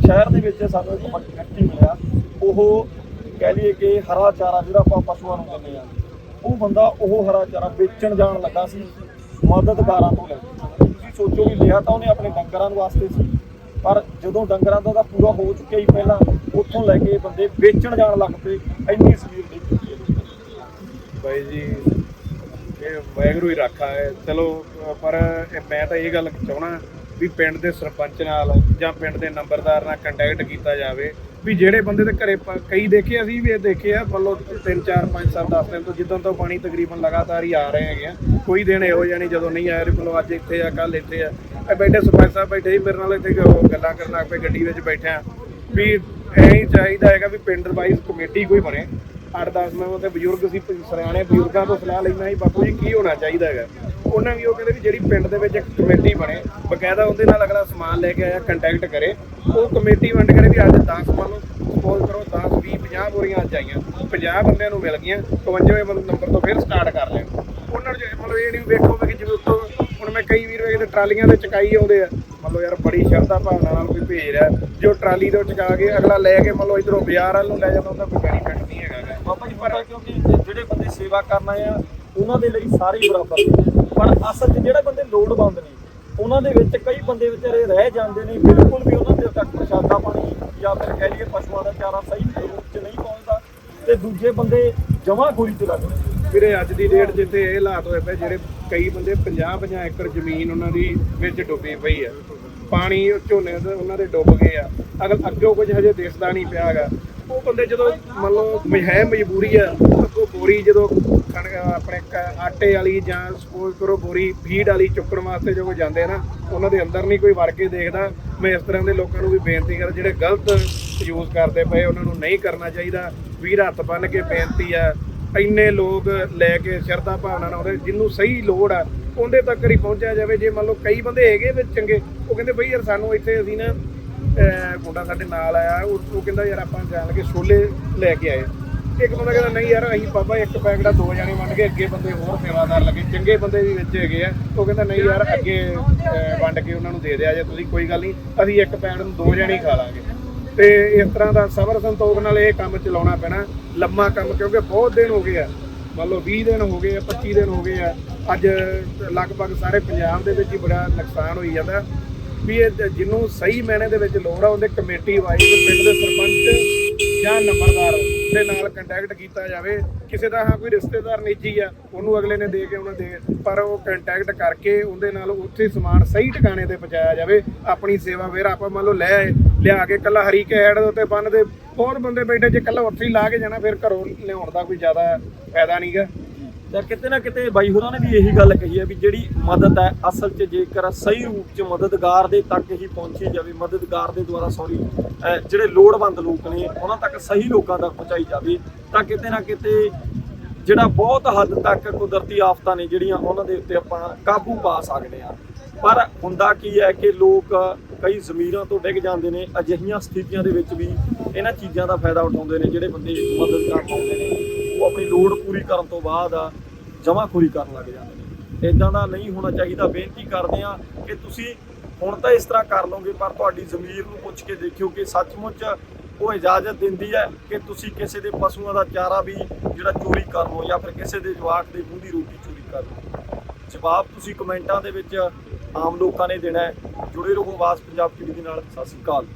ਸ਼ਹਿਰ ਦੇ ਵਿੱਚ ਸਾਨੂੰ ਇੱਕ ਵਿਅਕਤੀ ਮਿਲਿਆ, ਉਹ ਕਹਿ ਲਈਏ ਕਿ ਹਰਾ ਚਾਰਾ ਜਿਹੜਾ ਆਪਾਂ ਪਸ਼ੂਆਂ ਨੂੰ ਦਿੰਦੇ ਆ ਉਹ ਬੰਦਾ ਉਹ ਹਰਾ ਚਾਰਾ ਵੇਚਣ ਜਾਣ ਲੱਗਾ ਸੀ। ਮਦਦਗਾਰਾਂ ਤੋਂ ਲੈ ਤੁਸੀਂ ਸੋਚੋ ਵੀ ਲਿਆ ਤਾਂ ਉਹਨੇ ਆਪਣੇ ਡੰਗਰਾਂ ਵਾਸਤੇ ਸੀ। ਪਰ ਜਦੋਂ ਡੰਗਰਾਂ ਦਾ ਤਾਂ ਪੂਰਾ ਹੋ ਚੁੱਕਿਆ ਹੀ ਪਹਿਲਾਂ, ਉੱਥੋਂ ਲੈ ਕੇ ਬੰਦੇ ਵੇਚਣ ਜਾਣ ਲੱਗ ਪਏ, ਇੰਨੀ ਸਪੀਡ ਦੇ ਚੁੱਕੀ ਹੈ ਬਾਈ ਜੀ, ਇਹ ਵਾਹਿਗੁਰੂ ਹੀ ਰਾਖਾ ਹੈ। ਚਲੋ, ਪਰ ਮੈਂ ਤਾਂ ਇਹ ਗੱਲ ਚਾਹਣਾ ਵੀ ਪਿੰਡ ਦੇ ਸਰਪੰਚ ਨਾਲ ਜਾਂ ਪਿੰਡ ਦੇ ਨੰਬਰਦਾਰ ਨਾਲ ਕੰਟੈਕਟ ਕੀਤਾ ਜਾਵੇ ਵੀ ਜਿਹੜੇ ਬੰਦੇ ਦੇ ਘਰੇ ਕਈ ਦੇਖੇ ਅਸੀਂ ਵੀ ਇਹ ਦੇਖੇ ਆ। ਮਤਲਬ 3 4 5 7 10 ਦਿਨ ਤੋਂ ਜਿੱਦਾਂ ਤੋਂ ਪਾਣੀ ਤਕਰੀਬਨ ਲਗਾਤਾਰ ਹੀ ਆ ਰਹੇ ਹੈਗੇ ਆ। ਕੋਈ ਦਿਨ ਇਹੋ ਜਿਹਾ ਨਹੀਂ ਜਦੋਂ ਨਹੀਂ ਆਇਆ ਮਤਲਬ ਅੱਜ ਇੱਥੇ ਆ ਕੱਲ ਇੱਥੇ ਆ। ਇਹ ਬੈਠੇ ਸਰਪੰਚ ਸਾਹਿਬ ਬੈਠੇ ਸੀ, ਮੇਰੇ ਨਾਲ ਇੱਥੇ ਗੱਲਾਂ ਕਰਨ ਲੱਗ ਪਏ, ਗੱਡੀ ਵਿੱਚ ਬੈਠੇ ਬੈਠਿਆ ਵੀ ਐਂ ਚਾਹੀਦਾ ਹੈਗਾ ਵੀ ਪਿੰਡ ਵਾਈਜ਼ ਕਮੇਟੀ ਕੋਈ ਬਣੇ। 8-10 ਮੈਂ ਉੱਥੇ ਬਜ਼ੁਰਗ ਸੀ ਪ- ਸਿਆਣੇ ਬਜ਼ੁਰਗਾਂ ਤੋਂ ਸਲਾਹ ਲੈਣਾ ਸੀ, ਬਾਪੂ ਜੀ ਕੀ ਹੋਣਾ ਚਾਹੀਦਾ ਹੈਗਾ। ਉਹਨਾਂ ਵੀ ਉਹ ਕਹਿੰਦੇ ਵੀ ਜਿਹੜੀ ਪਿੰਡ ਦੇ ਵਿੱਚ ਇੱਕ ਕਮੇਟੀ ਬਣੇ, ਬਕਾਇਦਾ ਉਹਦੇ ਨਾਲ ਅਗਲਾ ਸਮਾਨ ਲੈ ਕੇ ਆਇਆ ਕੰਟੈਕਟ ਕਰੇ। ਉਹ ਕਮੇਟੀ ਵੰਡ ਕਰੇ ਵੀ ਅੱਜ 10 ਮੰਨ ਲਓ ਸਪੋਜ਼ ਕਰੋ 10 20 50 ਬੋਰੀਆਂ ਅੱਜ ਆਈਆਂ। 50 ਬੰਦਿਆਂ ਨੂੰ ਮਿਲ ਗਈਆਂ 55ਵੇਂ ਬੰਦੇ ਨੰਬਰ ਤੋਂ ਫਿਰ ਸਟਾਰਟ ਕਰ ਲੈਣ ਉਹਨਾਂ ਨੂੰ ਮਤਲਬ ਇਹ ਨਹੀਂ ਵੇਖੋ ਵੀ ਕਿ ਜਿਵੇਂ ਉੱਤੋਂ ਹੁਣ ਮੈਂ ਕਈ ਵੀਰ ਵੇਖਦੇ ਟਰਾਲੀਆਂ ਦੇ ਚਕਾਈ ਆਉਂਦੇ ਆ। ਮਤਲਬ ਯਾਰ ਬੜੀ ਸ਼ਰਧਾ ਭਾਵਨਾ ਨਾਲ ਕੋਈ ਭੇਜ ਰਿਹਾ। ਜੋ ਟਰਾਲੀ ਤੋਂ ਚਕਾ ਕੇ ਅਗਲਾ ਲੈ ਕੇ ਮਤਲਬ ਲਓ ਇਧਰੋਂ ਬਾਜ਼ਾਰ ਵੱਲ ਨੂੰ ਲੈ ਜਾਂਦਾ, ਉਹਦਾ ਕੋਈ ਬੈਨੀਫਿਟ ਨਹੀਂ ਹੈਗਾ ਗਾ। ਬਾਬਾ ਜੀ, ਪਤਾ ਕਿਉਂਕਿ ਜਿਹੜੇ ਬੰਦੇ ਸੇਵਾ ਕਰਨ ਆਏ ਆ, ਉਹਨਾਂ ਦੇ ਲਈ ਸਾਰੇ ਬਰਾਬਰ ਨੇ ਪਰ ਅਸਲ 'ਚ ਜਿਹੜੇ ਬੰਦੇ ਲੋੜਵੰਦ ਨੇ, ਉਹਨਾਂ ਦੇ ਵਿੱਚ ਕਈ ਬੰਦੇ ਵਿਚਾਰੇ ਰਹਿ ਜਾਂਦੇ ਨੇ, ਬਿਲਕੁਲ ਵੀ ਉਹਨਾਂ ਦੇ ਤੱਕ ਪ੍ਰਸ਼ਾਦਾ ਪਾਣੀ ਜਾਂ ਫਿਰ ਕਹਿ ਲਈਏ ਪਸ਼ੂਆਂ ਦਾ ਚਾਰਾ ਸਹੀ ਰੂਪ 'ਚ ਨਹੀਂ ਪਹੁੰਚਦਾ, ਤੇ ਦੂਜੇ ਬੰਦੇ ਜਮਾ ਖੋਰੀ ਤੇ ਲੱਗਦੇ ਨੇ। ਵੀਰੇ, ਅੱਜ ਦੀ ਡੇਟ ਜਿੱਥੇ ਇਹ ਹਾਲਾਤ ਹੋਏ ਪਏ, ਜਿਹੜੇ ਕਈ ਬੰਦੇ 50 50 ਏਕੜ ਜ਼ਮੀਨ ਉਹਨਾਂ ਦੀ ਵਿੱਚ ਡੁੱਬੀ ਪਈ ਆ। ਪਾਣੀ ਝੋਨੇ ਦੇ ਉਹਨਾਂ ਦੇ ਡੁੱਬ ਗਏ ਆ। ਅਗਰ ਅੱਗੇ ਕੁਝ ਹਜੇ ਦਿਸਦਾ ਨਹੀਂ ਪਿਆ ਹੈਗਾ ਉਹ ਬੰਦੇ ਜਦੋਂ ਮੰਨ ਲਓ ਮ- ਹੈ ਮਜਬੂਰੀ ਆ, ਅੱਗੋਂ ਬੋਰੀ ਜਦੋਂ ਕਣਕ ਆਪਣੇ ਕ- ਆਟੇ ਵਾਲੀ ਜਾਂ ਸਪੋਜ਼ ਕਰੋ ਬੋਰੀ ਫੀਡ ਵਾਲੀ ਚੁੱਕਣ ਵਾਸਤੇ ਜਦੋਂ ਜਾਂਦੇ ਨਾ, ਉਹਨਾਂ ਦੇ ਅੰਦਰ ਨਹੀਂ ਕੋਈ ਵੜ ਕੇ ਦੇਖਦਾ। ਮੈਂ ਇਸ ਤਰ੍ਹਾਂ ਦੇ ਲੋਕਾਂ ਨੂੰ ਵੀ ਬੇਨਤੀ ਕਰ, ਜਿਹੜੇ ਗਲਤ ਯੂਜ਼ ਕਰਦੇ ਪਏ, ਉਹਨਾਂ ਨੂੰ ਨਹੀਂ ਕਰਨਾ ਚਾਹੀਦਾ। ਵੀਰ ਹੱਥ ਬੰਨ ਕੇ ਬੇਨਤੀ ਆ ਇੰਨੇ ਲੋਕ ਲੈ ਕੇ ਸ਼ਰਧਾ ਭਾਵਨਾ ਨਾਲ ਆਉਂਦੇ ਜਿੰਨੂੰ ਸਹੀ ਲੋੜ ਆ, ਉਹਦੇ ਤੱਕ ਹੀ ਪਹੁੰਚਿਆ ਜਾਵੇ। ਜੇ ਮੰਨ ਲਓ ਕਈ ਬੰਦੇ ਹੈਗੇ ਵਿੱਚ ਚੰਗੇ, ਉਹ ਕਹਿੰਦੇ ਬਈ ਯਾਰ ਸਾਨੂੰ ਇੱਥੇ ਅਸੀਂ ਨਾ, ਅਹ, ਮੁੰਡਾ ਸਾਡੇ ਨਾਲ ਆਇਆ, ਉਹ ਕਹਿੰਦਾ ਯਾਰ ਆਪਾਂ ਜਾਣ ਲੱਗੇ ਛੋਲੇ ਲੈ ਕੇ ਆਏ। ਇੱਕ ਬੰਦਾ ਕਹਿੰਦਾ, ਨਹੀਂ ਯਾਰ, ਅਸੀਂ ਬਾਬਾ, ਇੱਕ ਪੈਕਟ ਦਾ ਦੋ ਜਾਣੇ ਵੰਡ ਕੇ ਅੱਗੇ ਬੰਦੇ ਹੋਰ ਸੇਵਾਦਾਰ ਲੱਗੇ। ਚੰਗੇ ਬੰਦੇ ਵੀ ਵਿੱਚ ਹੈਗੇ ਆ। ਉਹ ਕਹਿੰਦਾ, ਨਹੀਂ ਯਾਰ, ਅੱਗੇ ਵੰਡ ਕੇ ਉਹਨਾਂ ਨੂੰ ਦੇ ਦਿਆ ਜੇ, ਤੁਸੀਂ ਕੋਈ ਗੱਲ ਨਹੀਂ, ਅਸੀਂ ਇੱਕ ਪੈਕਟ ਨੂੰ ਦੋ ਜਾਣੇ ਖਾ ਲਾਂਗੇ। ਤੇ ਇਸ ਤਰ੍ਹਾਂ ਦਾ ਸਬਰ ਸੰਤੋਖ ਨਾਲ ਇਹ ਕੰਮ ਚਲਾਉਣਾ ਪੈਣਾ। ਲੰਮਾ ਕੰਮ ਕਿਉਂਕਿ ਬਹੁਤ ਦਿਨ ਹੋ ਗਏ ਆ। ਮੰਨ ਲਓ 20 ਦਿਨ ਹੋ ਗਏ ਆ 25 ਦਿਨ ਹੋ ਗਏ ਆ। ਅੱਜ ਲਗਭਗ ਸਾਰੇ ਪੰਜਾਬ ਦੇ ਵਿੱਚ ਹੀ ਬੜਾ ਨੁਕਸਾਨ ਹੋਈ ਜਾਂਦਾ। ਵੀ ਇਹ ਜਿਹਨੂੰ ਸਹੀ ਮੈਨੇ ਦੇ ਵਿੱਚ ਲੋੜ ਆ, ਉਹਦੇ ਕਮੇਟੀ ਵਾਈਜ਼, ਪਿੰਡ ਦੇ ਸਰਪੰਚ ਜਾਂ ਨੰਬਰਦਾਰ ਦੇ ਨਾਲ ਕੰਟੈਕਟ ਕੀਤਾ ਜਾਵੇ। ਕਿਸੇ ਦਾ ਹਾਂ ਕੋਈ ਰਿਸ਼ਤੇਦਾਰ ਨਿੱਜੀ ਆ, ਉਹਨੂੰ ਅਗਲੇ ਨੇ ਦੇ ਕੇ ਉਹਨਾਂ ਦੇ ਪਰ ਉਹ ਕੰਟੈਕਟ ਕਰਕੇ ਉਹਦੇ ਨਾਲ ਉੱਥੇ ਸਮਾਨ ਸਹੀ ਟਿਕਾਣੇ ਤੇ ਪਹੁੰਚਾਇਆ ਜਾਵੇ। ਆਪਣੀ ਸੇਵਾ ਫਿਰ ਆਪਾਂ ਮੰਨ ਲਓ ਲੈ ਆਏ। ਲਿਆ ਕੇ ਕੱਲਾ ਹਰੀ ਕੇ ਦੇ ਉੱਤੇ ਬੰਨ ਬਹੁਤ ਬੰਦੇ ਬੈਠੇ, ਜੇ ਕੱਲਾ ਉੱਥੇ ਹੀ ਲਾ ਕੇ ਜਾਣਾ, ਫਿਰ ਘਰੋਂ ਲਿਆਉਣ ਦਾ ਕੋਈ ਜ਼ਿਆਦਾ ਫਾਇਦਾ ਨਹੀਂਗਾ ਤਾਂ ਕਿਤੇ ਨਾ ਕਿਤੇ ਬਾਈ ਹੋਰਾਂ ਨੇ ਵੀ ਇਹੀ ਗੱਲ ਕਹੀ ਹੈ ਵੀ ਜਿਹੜੀ ਮਦਦ ਹੈ, ਅਸਲ 'ਚ ਜੇਕਰ ਸਹੀ ਰੂਪ 'ਚ ਮਦਦਗਾਰ ਦੇ ਤੱਕ ਹੀ ਪਹੁੰਚੀ ਜਾਵੇ, ਮਦਦਗਾਰ ਦੇ ਦੁਆਰਾ ਸੌਰੀ ਜਿਹੜੇ ਲੋੜਵੰਦ ਲੋਕ ਨੇ, ਉਹਨਾਂ ਤੱਕ ਸਹੀ ਲੋਕਾਂ ਤੱਕ ਪਹੁੰਚਾਈ ਜਾਵੇ, ਤਾਂ ਕਿਤੇ ਨਾ ਕਿਤੇ ਜਿਹੜਾ ਬਹੁਤ ਹੱਦ ਤੱਕ ਕੁਦਰਤੀ ਆਫਤਾਂ ਨੇ ਜਿਹੜੀਆਂ ਉਹਨਾਂ ਦੇ ਉੱਤੇ ਆਪਾਂ ਕਾਬੂ ਪਾ ਸਕਦੇ ਹਾਂ। ਪਰ ਹੁੰਦਾ ਕੀ ਹੈ ਕਿ ਲੋਕ ਕਈ ਜ਼ਮੀਰਾਂ ਤੋਂ ਡਿੱਗ ਜਾਂਦੇ ਨੇ, ਅਜਿਹੀਆਂ ਸਥਿਤੀਆਂ ਦੇ ਵਿੱਚ ਵੀ ਇਹਨਾਂ ਚੀਜ਼ਾਂ ਦਾ ਫਾਇਦਾ ਉਠਾਉਂਦੇ ਨੇ, ਜਿਹੜੇ ਬੰਦੇ ਮਦਦ ਕਰਨ ਆਉਂਦੇ ਨੇ, ਉਹ ਆਪਣੀ ਲੋੜ ਪੂਰੀ ਕਰਨ ਤੋਂ ਬਾਅਦ ਜਮਾਖੋਰੀ ਕਰਨ ਲੱਗ ਜਾਂਦੇ ਨੇ। ਇਦਾਂ ਦਾ ਨਹੀਂ ਹੋਣਾ ਚਾਹੀਦਾ, ਬੇਨਤੀ ਕਰਦੇ ਆ ਕਿ ਤੁਸੀਂ ਹੁਣ ਤਾਂ ਇਸ ਤਰ੍ਹਾਂ ਕਰ ਲਓਗੇ, ਪਰ ਤੁਹਾਡੀ ਜ਼ਮੀਰ ਨੂੰ ਪੁੱਛ ਕੇ ਦੇਖਿਓ ਕਿ ਸੱਚਮੁੱਚ ਉਹ ਇਜਾਜ਼ਤ ਦਿੰਦੀ ਹੈ ਕਿ ਤੁਸੀਂ ਕਿਸੇ ਦੇ ਪਸ਼ੂਆਂ ਦਾ ਚਾਰਾ ਵੀ ਜਿਹੜਾ ਚੋਰੀ ਕਰ ਲਓ ਜਾਂ ਫਿਰ ਕਿਸੇ ਦੇ ਜਵਾਕ ਦੇ ਮੂੰਹ ਦੀ ਰੋਟੀ ਚੋਰੀ ਕਰ ਲਓ। ਜਵਾਬ ਤੁਸੀਂ ਕਮੈਂਟਾਂ ਦੇ ਵਿੱਚ ਆਮ ਲੋਕਾਂ ਨੇ ਦੇਣਾ ਜੁੜੇ ਰਹੋ ਆਵਾਜ਼ ਪੰਜਾਬ ਟੀਵੀ ਦੇ ਨਾਲ। ਸਤਿ ਸ਼੍ਰੀ ਅਕਾਲ।